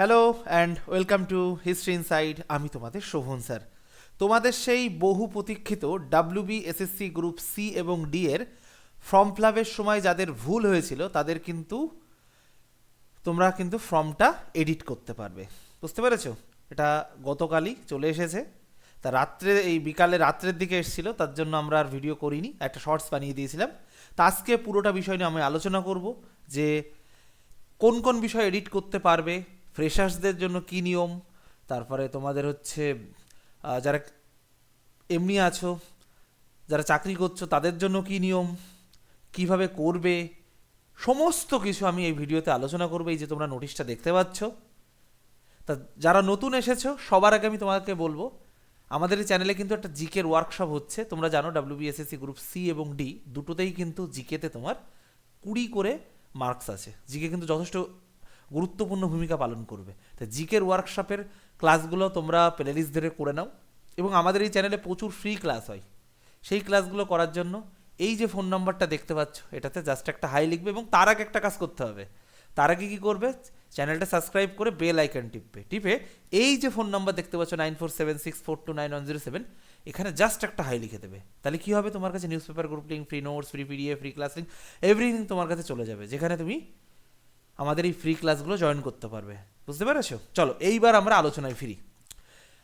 Hello and welcome to history inside আমি তোমাদের Sovan sir. তোমাদের সেই বহু প্রতীক্ষিত ডাব্লিউবি এসএসসি গ্রুপ সি এবং ডি এর ফর্ম ফিলাপের সময় যাদের ভুল হয়েছিল, তাদের কিন্তু তোমরা কিন্তু ফর্মটা এডিট করতে পারবে। বুঝতে পেরেছ? এটা গতকালই চলে এসেছে। তা রাত্রে, এই বিকালে রাত্রের দিকে এসেছিল, তার জন্য আমরা আর ভিডিও করিনি, একটা শর্টস বানিয়ে দিয়েছিলাম। তা আজকে পুরোটা বিষয় নিয়ে আমি আলোচনা করব যে কোন কোন বিষয় এডিট করতে পারবে ফ্রেশার্সদের জন্য কী নিয়ম? তারপরে তোমাদের হচ্ছে যারা এমনি আছো, যারা চাকরি করছ, তাদের জন্য কী নিয়ম? কীভাবে করবে? সমস্ত কিছু আমি এই ভিডিওতে আলোচনা করব। এই যে তোমরা নোটিশটা দেখতে পাচ্ছ। তা যারা নতুন এসেছ, সবার আগে আমি তোমাকে বলব, আমাদের এই চ্যানেলে কিন্তু একটা জিকের ওয়ার্কশপ হচ্ছে। তোমরা জানো ডাব্লিউবিএসএসসি গ্রুপ সি এবং ডি দুটোতেই কিন্তু জিকেতে তোমার কুড়ি করে মার্কস আছে। জিকে কিন্তু যথেষ্ট গুরুত্বপূর্ণ ভূমিকা পালন করবে। তো জিকের ওয়ার্কশপের ক্লাসগুলো তোমরা প্লেলিস্ট ধরে করে নাও এবং আমাদের এই চ্যানেলে প্রচুর ফ্রি ক্লাস হয়। সেই ক্লাসগুলো করার জন্য এই যে ফোন নাম্বারটা দেখতে পাচ্ছ, এটাতে জাস্ট একটা হাই লিখবে এবং তার আগে একটা কাজ করতে হবে। তার আগে কী করবে? চ্যানেলটা সাবস্ক্রাইব করে বেল আইকন টিপবে। টিপে এই যে ফোন নাম্বার দেখতে পাচ্ছ nine four seven six four two nine one zero seven এখানে জাস্ট একটা হাই লিখে দেবে। তাহলে কী হবে? তোমার কাছে news paper group link free notes free PDF free class link everything তোমার কাছে চলে যাবে। যেখানে তুমি আমাদের এই ফ্রি ক্লাসগুলো জয়েন করতে পারবে। বুঝতে পেরেছ? চলো, এইবার আমরা আলোচনায় ফিরি।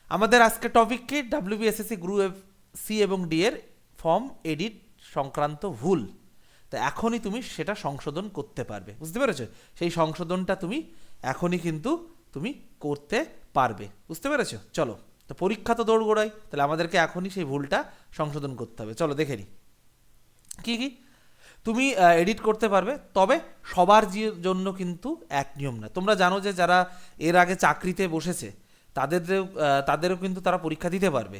আমাদের আজকে টপিক কি? ডাব্লিউবিএসএসসি গ্রুপ সি এবং ডি এর ফর্ম এডিট সংক্রান্ত ভুল। তো এখনই তুমি সেটা সংশোধন করতে পারবে। বুঝতে পেরেছ? সেই সংশোধনটা তুমি এখনই কিন্তু তুমি করতে পারবে। বুঝতে পেরেছ? চলো, তো পরীক্ষা তো দৌড় গোড়াই তাহলে আমাদেরকে এখনই সেই ভুলটা সংশোধন করতে হবে। চলো, দেখে নিই কী কী? তুমি এডিট করতে পারবে, তবে সবার জন্য কিন্তু এক নিয়ম না তোমরা জানো যে যারা এর আগে চাকরিতে বসেছে তাদের তাদেরও কিন্তু তারা পরীক্ষা দিতে পারবে।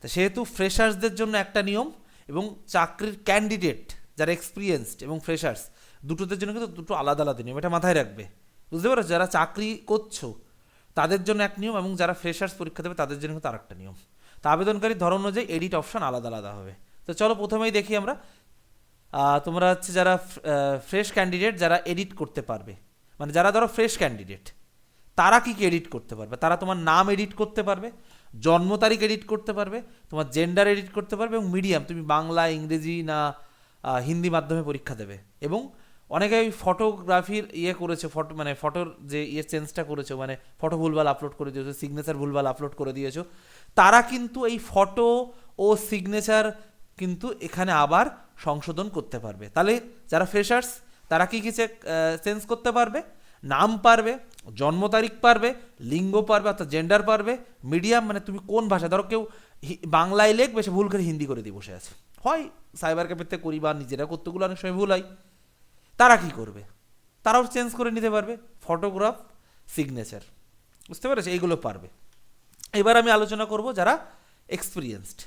তা সেহেতু ফ্রেশার্সদের জন্য একটা নিয়ম এবং চাকরির ক্যান্ডিডেট যারা এক্সপিরিয়েন্সড এবং ফ্রেশার্স দুটোদের জন্য কিন্তু দুটো আলাদা আলাদা নিয়ম, এটা মাথায় রাখবে। বুঝতে পারো যারা চাকরি করছ, তাদের জন্য এক নিয়ম এবং যারা ফ্রেশার্স পরীক্ষা দেবে, তাদের জন্য কিন্তু আরেকটা নিয়ম। তা আবেদনকারীর ধরন অনুযায়ী এডিট অপশন আলাদা আলাদা হবে। তো চলো প্রথমেই দেখি আমরা তোমরা হচ্ছে যারা ফ্রেশ ক্যান্ডিডেট যারা এডিট করতে পারবে। মানে যারা ধরো ফ্রেশ ক্যান্ডিডেট তারা কি কি এডিট করতে পারবে? তারা তোমার নাম এডিট করতে পারবে, জন্ম তারিখ এডিট করতে পারবে, তোমার জেন্ডার এডিট করতে পারবে এবং মিডিয়াম তুমি বাংলা, ইংরেজি না হিন্দি মাধ্যমে পরীক্ষা দেবে। এবং অনেকে ওই ফটোগ্রাফির ইয়ে করেছে ফটো মানে ফটোর যে ইয়ে চেঞ্জটা করেছ মানে ফটো ভুলভাল আপলোড করে দিয়েছ সিগনেচার ভুলভাল আপলোড করে দিয়েছ, তারা কিন্তু এই ফটো ও সিগনেচার কিন্তু এখানে আবার সংশোধন করতে পারবে। তাহলে যারা ফ্রেশার্স তারা কি কি চেঞ্জ করতে পারবে? নাম পারবে, জন্ম তারিখ পারবে, লিঙ্গ পারবে, অর্থাৎ জেন্ডার পারবে মিডিয়াম মানে তুমি কোন ভাষা ধরো কেউ বাংলায় লেখবে, সে ভুল করে হিন্দি করে দিয়ে বসে আছে। হয় সাইবার ক্যাফেতে করি বা নিজেরা করতেগুলো অনেক সময় ভুল হয়। তারা কি করবে? তারাও চেঞ্জ করে নিতে পারবে ফটোগ্রাফ সিগনেচার বুঝতে পেরেছ? এইগুলো পারবে। এবার আমি আলোচনা করব যারা এক্সপিরিয়েন্সড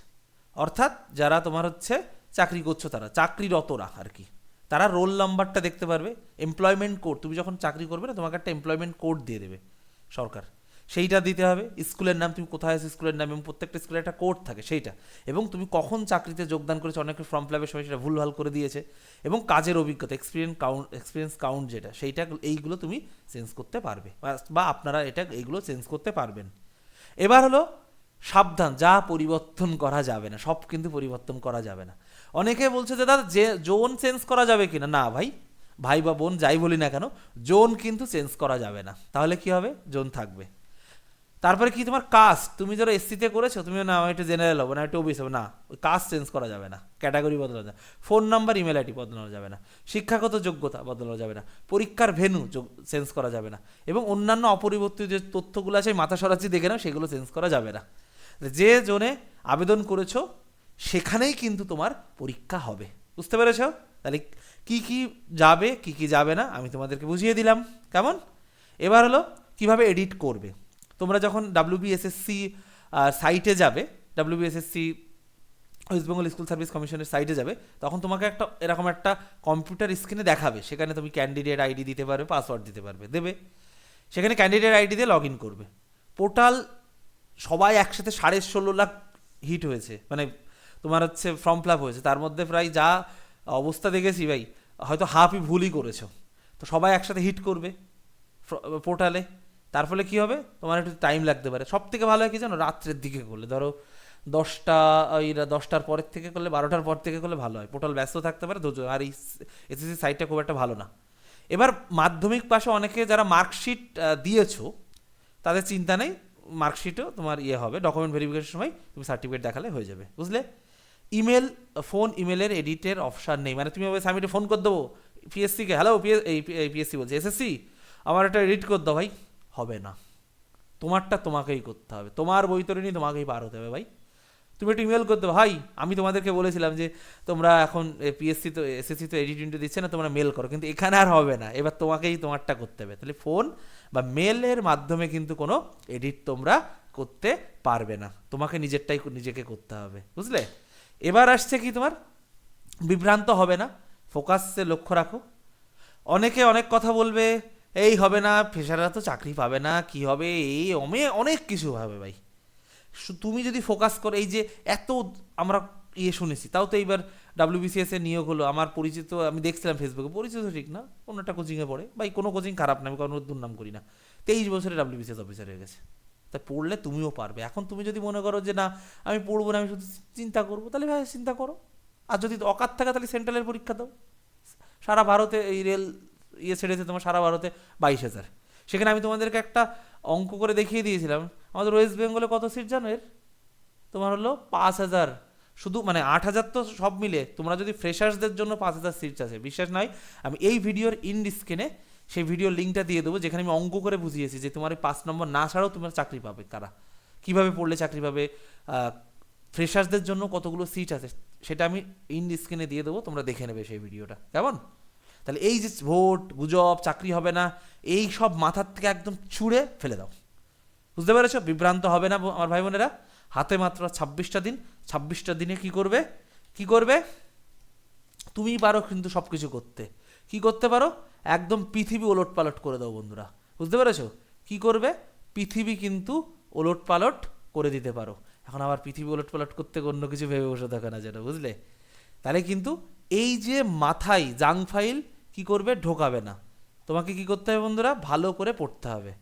অর্থাৎ যারা তোমার হচ্ছে চাকরি করছ তারা চাকরিরত চাকরিরতরা আর কি। তারা রোল নাম্বারটা দেখতে পারবে এমপ্লয়মেন্ট কোড তুমি যখন চাকরি করবে না, তোমাকে একটা এমপ্লয়মেন্ট কোড দিয়ে দেবে সরকার। সেইটা দিতে হবে, স্কুলের নাম, তুমি কোথায় আছো স্কুলের নাম, এবং প্রত্যেকটা স্কুলের একটা কোড থাকে সেইটা। এবং তুমি কখন চাকরিতে যোগদান করেছ, অনেকে ফর্ম ফিলাপের সময় সেটা ভুলভাল করে দিয়েছে। এবং কাজের অভিজ্ঞতা এক্সপিরিয়েন্স কাউন্ট এক্সপিরিয়েন্স কাউন্ট যেটা, সেইটা এইগুলো তুমি চেঞ্জ করতে পারবে। বা আপনারা এটা, এইগুলো চেঞ্জ করতে পারবেন। এবার হলো, সাবধান, যা পরিবর্তন করা যাবে না, সব কিন্তু পরিবর্তন করা যাবে না। অনেকে বলছে যে, দাদা, যে জোন চেঞ্জ করা যাবে কিনা? না, ভাই। ভাই বা বোন যাই বলি না কেন জোন কিন্তু চেঞ্জ করা যাবে না। তাহলে কি হবে? জোন থাকবে। তারপরে কি তোমার কাস্ট তুমি যারা এসসিতে করেছ তুমি না একটু জেনারেল হব না, একটু ওবিস হব। না কাস্ট চেঞ্জ করা যাবে না। ক্যাটাগরি বদলানো যাবে ফোন নাম্বার ইমেল আইডি বদলানো যাবে না। শিক্ষাগত যোগ্যতা বদলানো যাবে না। পরীক্ষার ভেনু চেঞ্জ করা যাবে না। এবং অন্যান্য অপরিবর্তিত যে তথ্যগুলো আছে মাথা সরাচ্ছি দেখে নাও, সেগুলো চেঞ্জ করা যাবে না। যে জোনে আবেদন করেছ সেখানেই কিন্তু তোমার পরীক্ষা হবে। বুঝতে পেরেছ? তাহলে কি কি যাবে, কি কি যাবে না, আমি তোমাদেরকে বুঝিয়ে দিলাম। কেমন? এবার হলো কীভাবে এডিট করবে? তোমরা যখন ডাব্লিউবিএসএসসি সাইটে যাবে WBSSC West Bengal school service কমিশনের সাইটে যাবে, তখন তোমাকে একটা, এরকম একটা কম্পিউটার স্ক্রিনে দেখাবে। সেখানে তুমি ক্যান্ডিডেট আইডি দিতে পারবে পাসওয়ার্ড দিতে পারবে, দেবে। সেখানে ক্যান্ডিডেট আইডি দিয়ে লগ ইন করবে। পোর্টাল সবাই একসাথে সাড়ে ষোলো লাখ হিট হয়েছে। মানে তোমার হচ্ছে ফর্ম ফিল হয়েছে। তার মধ্যে প্রায় যা অবস্থা দেখেছি ভাই, হয়তো হাফই ভুলই করেছ। তো সবাই একসাথে হিট করবে পোর্টালে তার ফলে কী হবে? তোমার একটু টাইম লাগতে পারে। সব থেকে ভালো হয় কি জানো? রাত্রের দিকে করলে। ধরো দশটা, ওই দশটার পরের থেকে করলে, বারোটার পর থেকে করলে ভালো হয়। পোর্টাল ব্যস্ত থাকতে পারে। ধৈর্য আর এই এসএসসি সাইটটা খুব একটা ভালো না। এবার মাধ্যমিক পাশে অনেকে যারা মার্কশিট দিয়েছ, তাদের চিন্তা নেই। মার্কশিটও তোমার ইয়ে হবে। ডকুমেন্ট ভেরিফিকেশনের সময় তুমি সার্টিফিকেট দেখালে হয়ে যাবে। বুঝলে? ইমেল ফোন ইমেলের এডিটের অপশান নেই। মানে তুমি ওই সামিটে ফোন করে দেবো? পিএসসিকে হ্যালো পিএস এই পিএসসি বলছে এসএসসি আমার একটা এডিট করে দাও ভাই। হবে না। তোমারটা তোমাকেই করতে হবে। তোমার বৈতরণী তোমাকেই পার হতে হবে ভাই। তুমি একটু ইমেল করতে ভাই, আমি তোমাদেরকে বলেছিলাম যে, তোমরা এখন পিএসসি তো এসএসসি তো এডিট ইন্টু দিচ্ছে না, তোমরা মেল করো। কিন্তু এখানে আর হবে না। এবার তোমাকেই তোমারটা করতে হবে। তাহলে ফোন বা মেলের মাধ্যমে কিন্তু কোনো এডিট তোমরা করতে পারবে না। তোমাকে নিজেরটাই নিজেকে করতে হবে। বুঝলে? এবার আসছে কি তোমার? বিভ্রান্ত হবে না। ফোকাসে লক্ষ্য রাখো। অনেকে অনেক কথা বলবে, এই হবে না ফেসাররা তো চাকরি পাবে না, কি হবে? এই অমে, অনেক কিছু হবে ভাই। তুমি যদি ফোকাস করো, এই যে এত আমরা ইয়ে শুনেছি, তাও তো এইবার ডাব্লিউবিসিএস এর নিয়োগ হলো। আমার পরিচিত, আমি দেখছিলাম ফেসবুকে পরিচিত ঠিক না কোনো একটা কোচিংয়ে পড়ে। ভাই, কোনো কোচিং খারাপ না, আমি কোনো দুর্নাম করি না। তেইশ বছরে ডাব্লিউবিসিএস অফিসার হয়ে গেছে। তাই পড়লে তুমিও পারবে। এখন তুমি যদি মনে করো যে, না, আমি পড়ব না, আমি শুধু চিন্তা করব তাহলে ভাই চিন্তা করো। আর যদি অকাত থাকে, তাহলে সেন্ট্রালের পরীক্ষা দাও। সারা ভারতে এই রেল ইয়ে ছেড়েছে তোমার, সারা ভারতে বাইশ হাজার। সেখানে আমি তোমাদেরকে একটা অঙ্ক করে দেখিয়ে দিয়েছিলাম। আমাদের ওয়েস্ট বেঙ্গলে কত সিট জানো এর? তোমার হলো পাঁচ হাজার। শুধু মানে আট হাজার তো সব মিলে। তোমরা যদি ফ্রেশার্সদের জন্য পাঁচ হাজার সিট আছে, বিশ্বাস নয় আমি এই ভিডিওর ইন স্ক্রিনে সেই ভিডিওর লিঙ্কটা দিয়ে দেবো, যেখানে আমি অঙ্ক করে বুঝিয়েছি যে তোমার এই পাঁচ নম্বর না ছাড়াও তোমার চাকরি পাবে কারা। কীভাবে পড়লে চাকরি পাবে ফ্রেশার্সদের জন্য কতগুলো সিট আছে, সেটা আমি ইন স্ক্রিনে দিয়ে দেবো, তোমরা দেখে নেবে সেই ভিডিওটা কেমন? তাহলে এই যে ভোট, গুজব, চাকরি হবে না, এই সব মাথার থেকে একদম ছুঁড়ে ফেলে দাও। বুঝতে পেরেছ? বিভ্রান্ত হবে না আমার ভাই বোনেরা হাতে মাত্র ছাব্বিশটা দিন, ছাব্বিশটা দিনে কি করবে? কি করবে? তুমি পারো কিন্তু সব কিছু করতে। কি করতে পারো? একদম পৃথিবী ওলট পালট করে দাও বন্ধুরা। বুঝতে পেরেছ? কি করবে? পৃথিবী কিন্তু ওলট পালট করে দিতে পারো। এখন আবার পৃথিবী ওলট পালট করতে অন্য কিছু ভেবে বসে থাকে না যেটা বুঝলে? তাহলে কিন্তু এই যে মাথায় জাং ফাইল কি করবে? ঢোকাবে না। তোমাকে কি করতে হবে বন্ধুরা? ভালো করে পড়তে হবে।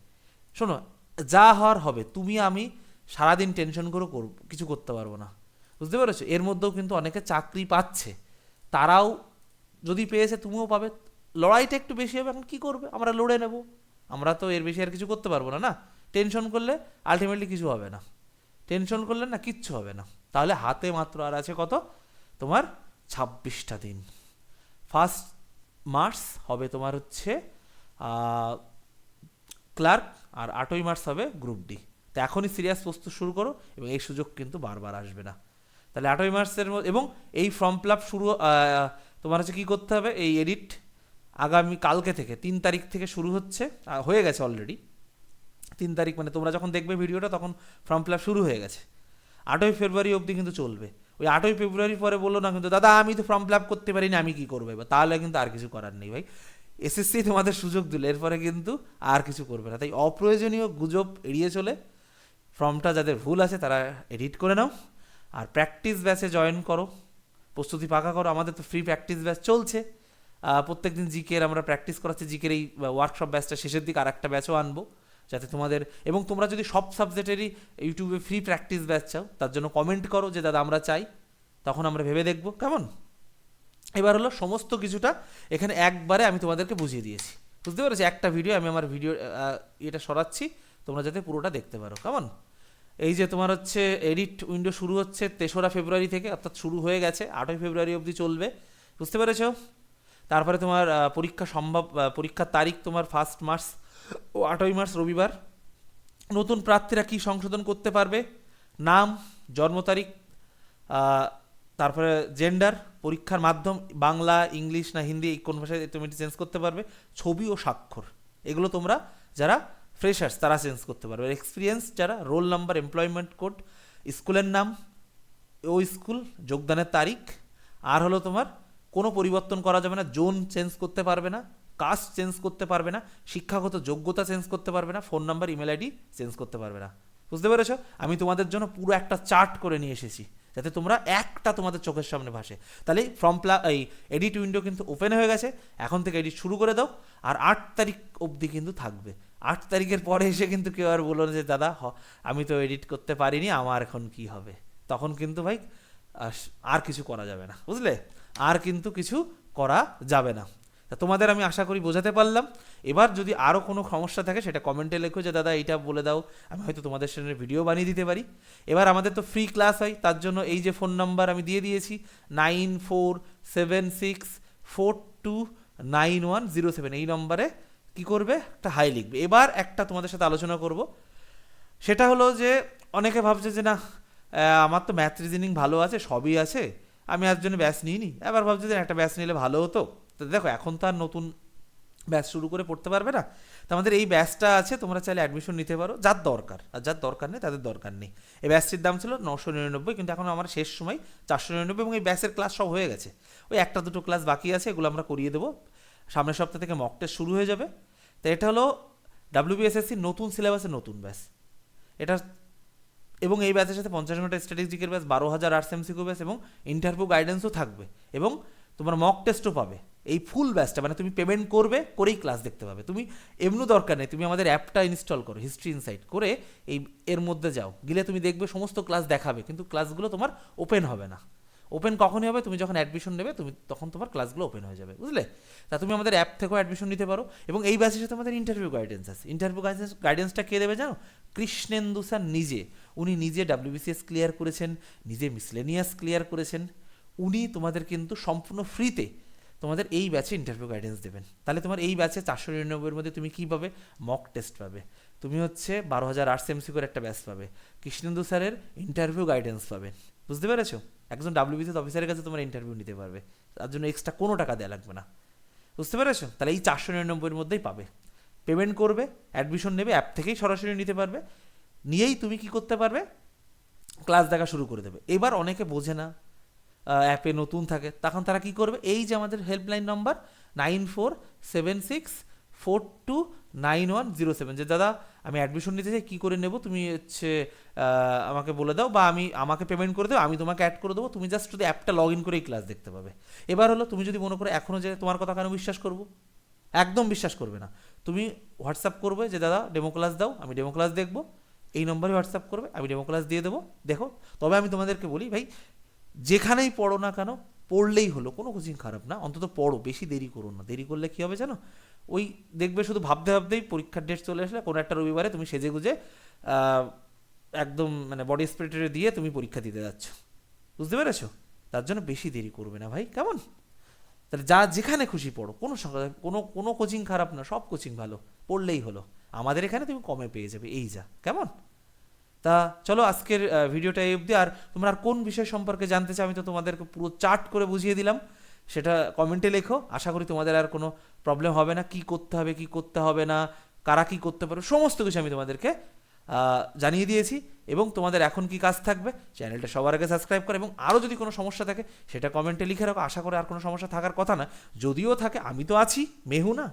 শোনো, যা হওয়ার হবে, তুমি আমি সারাদিন টেনশন করে করব কিছু করতে পারব না। বুঝতে পেরেছ? এর মধ্যেও কিন্তু অনেকে চাকরি পাচ্ছে। তারাও যদি পেয়েছে তুমিও পাবে। লড়াইটা একটু বেশি হবে, এখন কী করবে? আমরা লড়ে নেব। আমরা তো এর বেশি আর কিছু করতে পারব না না? টেনশন করলে আলটিমেটলি কিছু হবে না। টেনশন করলে না, কিচ্ছু হবে না। তাহলে হাতে মাত্র আর আছে কত? তোমার ছাব্বিশটা দিন। ফার্স্ট মার্চ হবে তোমার হচ্ছে ক্লার্ক আর আটই মার্চ হবে গ্রুপ ডি তো এখনই সিরিয়াস প্রস্তুত শুরু করো এবং এই সুযোগ কিন্তু বারবার আসবে না। তাহলে আটই মার্চের এবং এই ফর্ম ফিল আপ শুরু তোমার হচ্ছে কী করতে হবে? এই এডিট আগামী কালকে থেকে, তিন তারিখ থেকে শুরু হচ্ছে হয়ে গেছে অলরেডি তিন তারিখ মানে তোমরা যখন দেখবে ভিডিওটা তখন ফর্ম ফিল আপ শুরু হয়ে গেছে। আটই ফেব্রুয়ারি অবধি কিন্তু চলবে। ওই আটই ফেব্রুয়ারি পরে বলল না কিন্তু, দাদা, আমি তো ফর্ম ফিল আপ করতে পারিনি, আমি কী করব এবার? তাহলে কিন্তু আর কিছু করার নেই ভাই। এসএসসি তোমাদের সুযোগ দিল, এরপরে কিন্তু আর কিছু করবে না। তাই অপ্রয়োজনীয় গুজব এড়িয়ে চলে। ফর্মটা যাদের ভুল আছে তারা এডিট করে নাও। আর প্র্যাকটিস ব্যাচে জয়েন করো। প্রস্তুতি পাকা করো। আমাদের তো ফ্রি প্র্যাকটিস ব্যাচ চলছে। প্রত্যেক দিন জিকের আমরা প্র্যাকটিস করাচ্ছি, জিকের এই ওয়ার্কশপ ব্যাচটা শেষের দিকে আর একটা ব্যাচও আনব, যাতে তোমাদের, এবং তোমরা যদি সব সাবজেক্টেরই ইউটিউবে ফ্রি প্র্যাকটিস ব্যাচ চাও, তার জন্য কমেন্ট করো যে, দাদা, আমরা চাই। তখন আমরা ভেবে দেখব, কেমন? এবার হলো সমস্ত কিছুটা এখানে একবারে আমি তোমাদেরকে বুঝিয়ে দিয়েছি। বুঝতে পেরেছি? একটা ভিডিও আমি আমার ভিডিও এটা সরাচ্ছি, তোমরা যাতে পুরোটা দেখতে পারো, কেমন? এই যে তোমার হচ্ছে এডিট উইন্ডো শুরু হচ্ছে তেসরা ফেব্রুয়ারি থেকে, অর্থাৎ শুরু হয়ে গেছে, আটই ফেব্রুয়ারি অবধি চলবে। বুঝতে পেরেছ? তারপরে তোমার পরীক্ষা সম্ভব পরীক্ষার তারিখ তোমার ফার্স্ট মার্চ ও আটই মার্চ রবিবার। নতুন প্রার্থীরা কি সংশোধন করতে পারবে? নাম, জন্ম তারিখ তারপরে জেন্ডার পরীক্ষার মাধ্যম, বাংলা, ইংলিশ না হিন্দি, এই কোন ভাষায় তুমি চেঞ্জ করতে পারবে? ছবি ও স্বাক্ষর। এগুলো তোমরা যারা ফ্রেশার্স তারা চেঞ্জ করতে পারবে। এক্সপিরিয়েন্স যারা রোল নাম্বার এমপ্লয়মেন্ট কোড স্কুলের নাম, ও স্কুল যোগদানের তারিখ, আর হলো তোমার কোনো পরিবর্তন করা যাবে না, জোন চেঞ্জ করতে পারবে না, কাস্ট চেঞ্জ করতে পারবে না, শিক্ষাগত যোগ্যতা চেঞ্জ করতে পারবে না, phone number, email ID change করতে পারবে না। বুঝতে পেরেছ? আমি তোমাদের জন্য পুরো একটা চার্ট করে নিয়ে এসেছি, যাতে তোমরা একটা তোমাদের চোখের সামনে ভাসে। তাহলে ফর্ম প্লা এই এডিট উইন্ডো কিন্তু ওপেন হয়ে গেছে, এখন থেকে এডিট শুরু করে দাও, আর আট তারিখ অবধি কিন্তু থাকবে। আট তারিখের পরে এসে কিন্তু কেউ আর বলল না যে, দাদা আমি তো এডিট করতে পারিনি, আমার এখন কি হবে? তখন কিন্তু ভাই আর কিছু করা যাবে না, বুঝলে? আর কিন্তু কিছু করা যাবে না। তা তোমাদের আমি আশা করি বোঝাতে পারলাম। এবার যদি আরও কোনো সমস্যা থাকে, সেটা কমেন্টে লেখো যে, দাদা, এইটা বলে দাও। আমি হয়তো তোমাদের সামনে ভিডিও বানিয়ে দিতে পারি। এবার আমাদের তো ফ্রি ক্লাস হয়, তার জন্য এই যে ফোন নাম্বার আমি দিয়ে দিয়েছি nine four seven six four two nine one zero seven এই নম্বরে কী করবে? একটা হাই লিখবে। এবার একটা তোমাদের সাথে আলোচনা করব। সেটা হলো যে, অনেকে ভাবছে যে, না আমার তো ম্যাথ রিজনিং ভালো আছে, সবই আছে। আমি আর জন্য ব্যাস নিইনি। এবার ভাবছি যে একটা ব্যাস নিলে ভালো হতো। তো দেখো, এখন তো আর নতুন ব্যাচ শুরু করে পড়তে পারবে না। তো আমাদের এই ব্যাচটা আছে, তোমরা চাইলে অ্যাডমিশন নিতে পারো। যার দরকার, আর যার দরকার নেই, তাদের দরকার নেই। এই ব্যাচটির দাম ছিল নশো নিরানব্বই, কিন্তু এখন আমার শেষ সময় চারশো নিরানব্বই এবং এই ব্যাচের ক্লাস সব হয়ে গেছে। ওই একটা দুটো ক্লাস বাকি আছে, এগুলো আমরা করিয়ে দেবো। সামনের সপ্তাহ থেকে মক টেস্ট শুরু হয়ে যাবে। তো এটা হলো ডাব্লিউবিএসএসসি নতুন সিলেবাসের নতুন ব্যাচ এটা এবং এই ব্যাচের সাথে পঞ্চাশ ঘণ্টা স্ট্র্যাটেজিকের ব্যাচ বারো হাজার আর্টস এমসিকিউ ব্যাচ এবং ইন্টারভিউ গাইডেন্সও থাকবে এবং তোমার মক টেস্টও পাবে। এই ফুল ব্যাচটা মানে তুমি পেমেন্ট করবে, করেই ক্লাস দেখতে পাবে। তুমি এমনি দরকার নেই, তুমি আমাদের অ্যাপটা ইনস্টল করো হিস্ট্রি ইনসাইট করে এই, এর মধ্যে যাও। গেলে তুমি দেখবে সমস্ত ক্লাস দেখাবে, কিন্তু ক্লাসগুলো তোমার ওপেন হবে না। ওপেন কখনই হবে? তুমি যখন অ্যাডমিশন নেবে, তুমি তখন তোমার ক্লাসগুলো ওপেন হয়ে যাবে, বুঝলে? তা তুমি আমাদের অ্যাপ থেকেও অ্যাডমিশন নিতে পারো। এবং এই ব্যাচের সাথে আমাদের ইন্টারভিউ গাইডেন্স আছে। ইন্টারভিউ গাইডেন্স গাইডেন্সটা কে দেবে জানো? কৃষ্ণেন্দু স্যার নিজে। উনি নিজে ডাব্লিউবিসিএস ক্লিয়ার করেছেন, নিজে মিসলেনিয়াস ক্লিয়ার করেছেন, উনি তোমাদের কিন্তু সম্পূর্ণ ফ্রিতে তোমাদের এই ব্যাচে ইন্টারভিউ গাইডেন্স দেবেন। তাহলে তোমার এই ব্যাচে চারশো নিরানব্বইয়ের মধ্যে তুমি কী পাবে? মক টেস্ট পাবে। তুমি হচ্ছে বারো হাজার আর্টস এমসি করে একটা ব্যাচ পাবে। কৃষ্ণেন্দু স্যারের ইন্টারভিউ গাইডেন্স পাবে। বুঝতে পেরেছ? একজন ডাব্লিউবিসিএস অফিসারের কাছে তোমার ইন্টারভিউ নিতে পারবে। তার জন্য এক্সট্রা কোনো টাকা দেওয়া লাগবে না। বুঝতে পেরেছ? তাহলে এই চারশো নিরানব্বইয়ের মধ্যেই পাবে। পেমেন্ট করবে অ্যাডমিশন নেবে অ্যাপ থেকেই সরাসরি নিতে পারবে। নিয়েই তুমি কি করতে পারবে? ক্লাস দেখা শুরু করে দেবে। এবার অনেকে বোঝে না অ্যাপে নতুন থাকে। তখন তারা কি করবে? এই যে আমাদের helpline number nine four seven six four two nine one zero seven যে দাদা, আমি অ্যাডমিশন নিতে চাই, কী করে নেব? তুমি হচ্ছে আমাকে বলে দাও বা আমি, আমাকে পেমেন্ট করে দেবো আমি তোমাকে অ্যাড করে দেবো। তুমি জাস্ট শুধু অ্যাপটা লগ ইন করেই ক্লাস দেখতে পাবে। এবার হলো, তুমি যদি মনে করো এখনও যে তোমার কথা কেন বিশ্বাস করব? একদম বিশ্বাস করবে না। তুমি হোয়াটসঅ্যাপ করবে যে, দাদা ডেমো ক্লাস দাও, আমি ডেমো ক্লাস দেখব। এই নম্বরে হোয়াটসঅ্যাপ করবে, আমি ডেমো ক্লাস দিয়ে দেবো। দেখো, তবে আমি তোমাদেরকে বলি, ভাই, যেখানেই পড়ো না কেন, পড়লেই হলো। কোনো কোচিং খারাপ না, অন্তত পড়ো, বেশি দেরি করো না। দেরি করলে কী হবে জানো? ওই দেখবে শুধু ভাবতে ভাবতেই পরীক্ষার ডেট চলে আসলে কোনো একটা রবিবারে তুমি সেজে গুজে একদম মানে বডি স্প্রেটারে দিয়ে তুমি পরীক্ষা দিতে যাচ্ছ। বুঝতে পেরেছ? তার জন্য বেশি দেরি করবে না ভাই, কেমন? তাহলে যা যেখানে খুশি পড়ো। কোনো কোনো কোনো কোচিং খারাপ না, সব কোচিং ভালো, পড়লেই হলো। আমাদের এখানে তুমি কমে পেয়ে যাবে, এই যা, কেমন? তা চলো আজকের ভিডিওটা এই অবধি, আর তোমরা আর কোন বিষয় সম্পর্কে জানতে চাও আমি তো তোমাদেরকে পুরো চার্ট করে বুঝিয়ে দিলাম, সেটা কমেন্টে লেখো, আশা করি তোমাদের আর কোনো প্রবলেম হবে না, কি করতে হবে, কি করতে হবে না, কারা কি করতে পারো সমস্ত কিছু আমি তোমাদেরকে জানিয়ে দিয়েছি, এবং তোমাদের এখন কি কাজ থাকবে, চ্যানেলটা সবার আগে সাবস্ক্রাইব করো, এবং আরও যদি কোনো সমস্যা থাকে, সেটা কমেন্টে লিখে রাখো, আশা করে আর কোনো সমস্যা থাকার কথা না, যদিও থাকে, আমি তো আছি, মেহু না।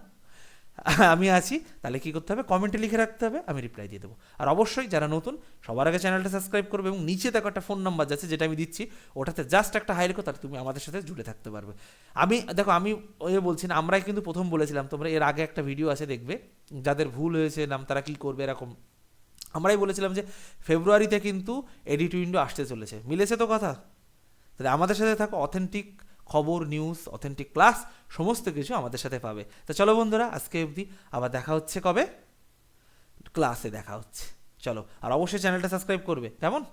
আমি আছি, তাহলে কি করতে হবে? কমেন্টে লিখে রাখতে হবে, আমি রিপ্লাই দিয়ে দেবো। আর অবশ্যই যারা নতুন, সবার আগে চ্যানেলটা সাবস্ক্রাইব করবে এবং নিচে দেখো একটা ফোন নাম্বার যাচ্ছে, যেটা আমি দিচ্ছি, ওটাতে জাস্ট একটা হাই রেখো, তাহলে তুমি আমাদের সাথে জুড়ে থাকতে পারবে। আমি, দেখো, আমি ওই বলছি না, আমরাই কিন্তু প্রথম বলেছিলাম, তোমরা এর আগে একটা ভিডিও আছে, দেখবে, যাদের ভুল হয়েছে, নাম তারা কি করবে, এরকম। আমরাই বলেছিলাম যে ফেব্রুয়ারিতে কিন্তু এডিট উইন্ডো আসতে চলেছে। মিলেছে তো কথা? তাহলে আমাদের সাথে থাকো অথেন্টিক খবর নিউজ অথেন্টিক ক্লাস সমস্ত কিছু আমাদের সাথে পাবে। তো চলো বন্ধুরা, আজকে অবধি আবার দেখা হচ্ছে কবে? ক্লাসে দেখা হচ্ছে। চলো, আর অবশ্যই চ্যানেলটা সাবস্ক্রাইব করবে। কেমন?